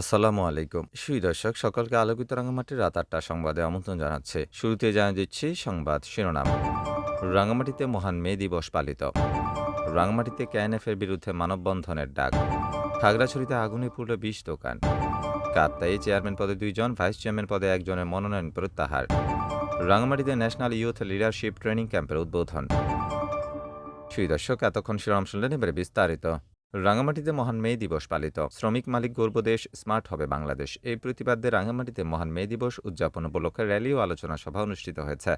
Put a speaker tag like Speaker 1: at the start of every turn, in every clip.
Speaker 1: আসসালামু আলাইকুম। সুই দর্শক, সকলকে আলোকিত রাঙামাটির রাত আটটা সংবাদে আমন্ত্রণ জানাচ্ছে। শুরুতে জানা দিচ্ছি সংবাদ শিরোনাম। রাঙামাটিতে মহান মে দিবস পালিত। রাঙামাটিতে ক্যাএনএফের বিরুদ্ধে মানববন্ধনের ডাক। খাগড়াছড়িতে আগুনে পুরল বিশ দোকান। কাপ্তাই চেয়ারম্যান পদে দুইজন, ভাইস চেয়ারম্যান পদে একজনের মনোনয়ন প্রত্যাহার। রাঙামাটিতে ন্যাশনাল ইউথ লিডারশিপ ট্রেনিং ক্যাম্পের উদ্বোধন। সুই দর্শক, এতক্ষণ শিরোনাম শুনলেন এবারে বিস্তারিত। রাঙামাটিতে মহান মে দিবস পালিত। শ্রমিক মালিক গর্বদেশ স্মার্ট হবে বাংলাদেশ। এই প্রতিবাদে রাঙামাটিতে মহান মে দিবস উদযাপন উপলক্ষে র্যালি ও আলোচনা সভা অনুষ্ঠিত হয়েছে।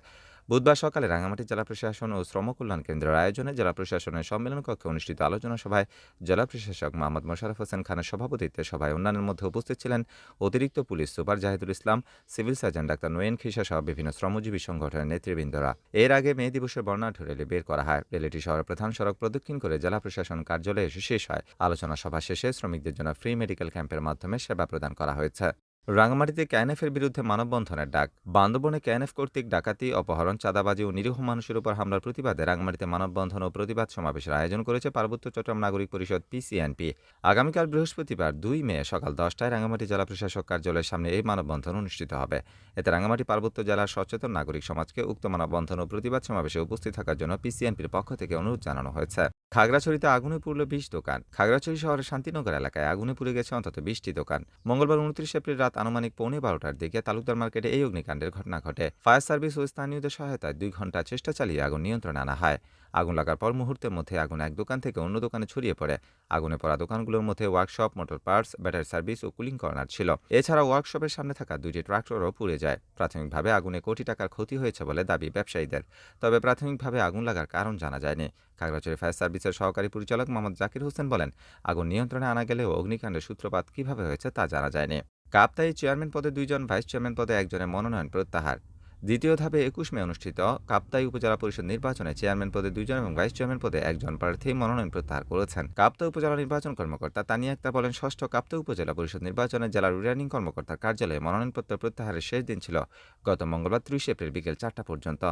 Speaker 1: বুধবার সকালে রাঙামাটি জেলা প্রশাসন ও শ্রম কল্যাণ কেন্দ্রের আয়োজনে জেলা প্রশাসনের সম্মেলন কক্ষে অনুষ্ঠিত আলোচনা সভায় জেলা প্রশাসক মোহাম্মদ মোশারফ হোসেন খানের সভাপতিত্বে সভায় অন্যান্যের মধ্যে উপস্থিত ছিলেন অতিরিক্ত police super Zahidul Islam, civil surgeon doctor Noyen Khisa সহ বিভিন্ন শ্রমজীবী সংগঠনের নেতৃবৃন্দরা। এর আগে মে দিবসের বর্ণাঢ্য র্যালি বের করা হয়। র্যালিটি শহরের প্রধান সড়ক প্রদক্ষিণ করে জেলা প্রশাসন কার্যালয়ে এসে শেষ হয়। আলোচনা সভা শেষে শ্রমিকদের জন্য ফ্রি মেডিকেল ক্যাম্পের মাধ্যমে সেবা প্রদান করা হয়েছে। রাঙামাটিতে ক্যাএনএফের বিরুদ্ধে মানববন্ধনের ডাক। বান্দরবনে ক্যাএনএফ কর্তৃক ডাকাতি, অপহরণ, চাঁদাবাজি ও নিরীহ মানুষের উপর হামলার প্রতিবাদে রাঙামাটিতে মানববন্ধন ও প্রতিবাদ সমাবেশের আয়োজন করেছে পার্বত্য চট্টগ্রাম নাগরিক পরিষদ পিসিএনপি। আগামীকাল বৃহস্পতিবার দুই মে সকাল দশটায় রাঙামাটি জেলা প্রশাসক কার্যালয়ের সামনে এই মানববন্ধন অনুষ্ঠিত হবে। এতে রাঙামাটি পার্বত্য জেলার সচেতন নাগরিক সমাজকে উক্ত মানববন্ধন ও প্রতিবাদ সমাবেশে উপস্থিত থাকার জন্য পিসিএনপির পক্ষ থেকে অনুরোধ জানানো হয়েছে। খাগড়াছড়িতে আগুনে পুড়ল বিশ দোকান। খাগড়াছড়ি শহরের শান্তিনগর এলাকায় আগুনে পুড়ে গেছে অন্তত বিশটি দোকান। মঙ্গলবার উনত্রিশ এপ্রিল আনুমানিক পৌনে বারোটার দিকে তালুকদার মার্কেটে এই অগ্নিকাণ্ডের ঘটনা ঘটে। ফায়ার সার্ভিস ও স্থানীয়দের সহায়তায় দুই ঘণ্টা চেষ্টা চালিয়ে আগুন নিয়ন্ত্রণে আনা হয়। আগুন লাগার পর মুহূর্তের মধ্যে আগুন এক দোকান থেকে অন্য দোকানে ছড়িয়ে পড়ে। আগুনে পড়া দোকানগুলোর মধ্যে workshop, motor parts, battery service ও কুলিং কর্নার ছিল। এছাড়া ওয়ার্কশপের সামনে থাকা দুইটি ট্রাক্টরও পুড়ে যায়। প্রাথমিকভাবে আগুনে কোটি টাকার ক্ষতি হয়েছে বলে দাবি ব্যবসায়ীদের। তবে প্রাথমিকভাবে আগুন লাগার কারণ জানা যায়নি। খাগড়াছড়ি ফায়ার সার্ভিসের সহকারী পরিচালক মোহাম্মদ জাকির হোসেন বলেন, আগুন নিয়ন্ত্রণে আনা গেলেও অগ্নিকাণ্ডের সূত্রপাত কীভাবে হয়েছে তা জানা যায়নি। কাপ্তাই চেয়ারম্যান পদে দুইজন ভাইস চেয়ারম্যান পদে একজনের মনোনয়ন প্রত্যাহার। দ্বিতীয় ধাপে একুশ মে অনুষ্ঠিত কাপ্তাই উপজেলা পরিষদ নির্বাচনে চেয়ারম্যান পদে দুইজন এবং ভাইস চেয়ারম্যান পদে একজন প্রার্থী মনোনয়ন প্রত্যাহার করেছেন। কাপ্তা উপজেলা নির্বাচন কর্মকর্তা তানিয়া আক্তার বলেন, ষষ্ঠ কাপ্তা উপজেলা পরিষদ নির্বাচনে জেলার রিটার্নিং কর্মকর্তার কার্যালয়ে মনোনয়নপত্র প্রত্যাহারের শেষ দিন ছিল গত মঙ্গলবার ত্রিশ এপ্রিল বিকেল চারটা পর্যন্ত।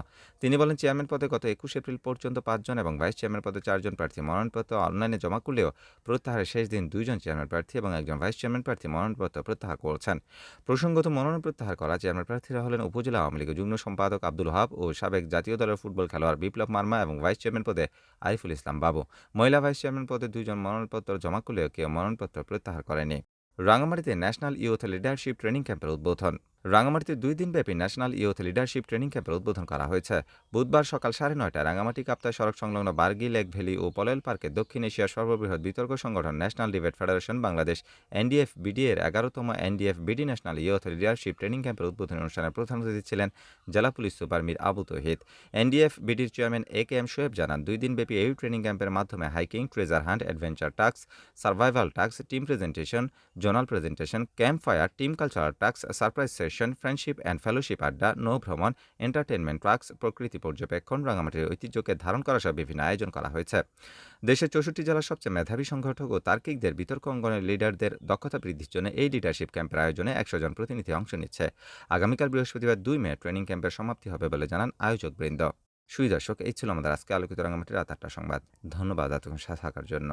Speaker 1: তিনি বলেন, চেয়ারম্যান পদে গত একুশ এপ্রিল পর্যন্ত পাঁচজন এবং ভাইস চেয়ারম্যান পদে চারজন প্রার্থী মনোনয়নপত্র অনলাইনে জমা করলেও প্রত্যাহারের শেষ দিন দুইজন চেয়ারম্যান প্রার্থী এবং একজন ভাইস চেয়ারম্যান প্রার্থী মনোনয়নপত্র প্রত্যাহার করেছেন। প্রসঙ্গত মনোনয়ন প্রত্যাহার করা চেয়ারম্যান প্রার্থীরা হলেন উপজেলা আওয়ামী লীগের যুগ্ম সম্পাদক আব্দুল হাব ও সাবেক জাতীয় দলের ফুটবল খেলোয়াড় বিপ্লব মার্মা এবং ভাইস চেয়ারম্যান পদে আরিফুল ইসলাম বাবু। মহিলা ভাইস চেয়ারম্যান পদে দুজন মনোনয়নপত্র জমা করলেও কেউ মনোনয়নপত্র প্রত্যাহার করেনি। রাঙামাটিতে ন্যাশনাল ইউথ লিডারশিপ ট্রেনিং ক্যাম্পের উদ্বোধন। রাঙামাটিতে দুই দিনব্যাপী ন্যাশনাল ইউথ লিডারশিপ ট্রেনিং ক্যাম্পের উদ্বোধন করা হয়েছে। বুধবার সকাল সাড়ে নয়টায় রাঙামাটি কাপ্তায় সড়ক সংলগ্ন বার্গি, লেক ভ্যালি ও পলয়েল পার্কে দক্ষিণ এশিয়ার সর্ববৃহৎ বিতর্ক সংগঠন national debate federation Bangladesh NDF BD এর এগারোতম NDF BD national youth leadership training ক্যাম্পের উদ্বোধনী অনুষ্ঠানে প্রধান অতিথি ছিলেন জেলা police super Mir Abu Tohid. NDF বিডির chairman A K M Shoaib জানান, দুই দিনব্যাপী এই ট্রেনিং ক্যাম্পের মাধ্যমে hiking, treasure hunt, adventure task, survival task, team presentation, zonal presentation, camp fire, team cultural task, surprise session friendship and fellowship আড্ডা নৌ ভ্রমণ entertainment tracks প্রকৃতি পর্যবেক্ষণ রাঙামাটির ঐতিহ্যকে ধারণ করা সহ বিভিন্ন আয়োজন করা হয়েছে। দেশের চৌষট্টি জেলার সবচেয়ে মেধাবী সংগঠক ও তার্কিকদের বিতর্ক অঙ্গনের লিডারদের দক্ষতা বৃদ্ধির জন্য এই লিডারশিপ ক্যাম্পের আয়োজনে একশো জন প্রতিনিধি অংশ নিচ্ছে। আগামীকাল বৃহস্পতিবার দুই মে ট্রেনিং ক্যাম্পের সমাপ্তি হবে বলে জানান আয়োজক বৃন্দ সুই দর্শক, এই ছিল আমাদের আজকে আলোকিত রাঙামাটির রাত আটটা সংবাদ। ধন্যবাদ এতক্ষণ সাথে থাকার জন্য।